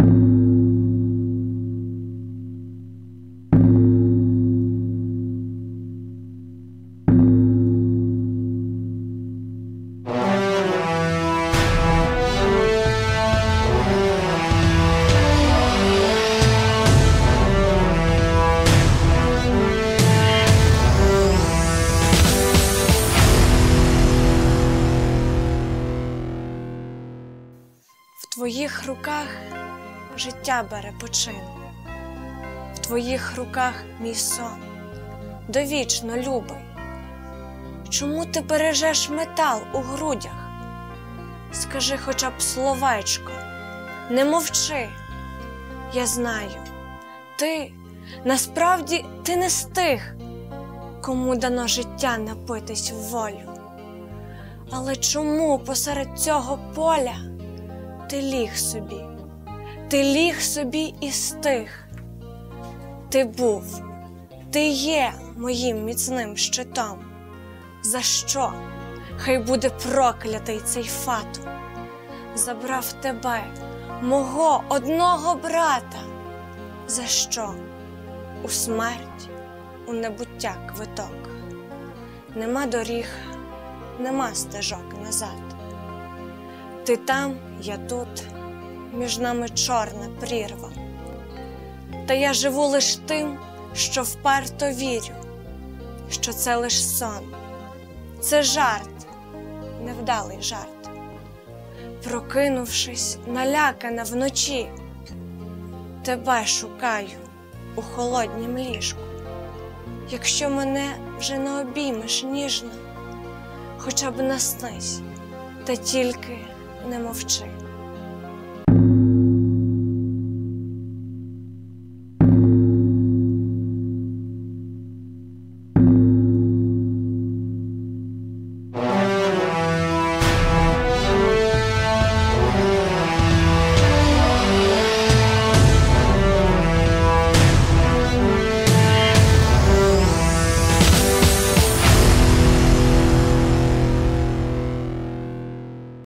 В твоїх руках життя бере почин, в твоїх руках мій сон, довічно любий. Чому ти бережеш метал у грудях? Скажи хоча б словечко, не мовчи. Я знаю, ти насправді ти не з тих, кому дано життя напитись в волю. Але чому посеред цього поля? ти ліг собі, ти ліг собі і стих. Ти був, ти є моїм міцним щитом. За що? Хай буде проклятий цей фату, забрав тебе, мого одного брата. За що? У смерть, у небуття квиток. Нема доріг, нема стежок назад. Ти там, я тут, між нами чорна прірва. Та я живу лиш тим, що вперто вірю, що це лиш сон, це жарт, невдалий жарт. Прокинувшись, налякана вночі, тебе шукаю у холоднім ліжку. Якщо мене вже не обіймеш ніжно, хоча б наснись, та тільки не мовчи.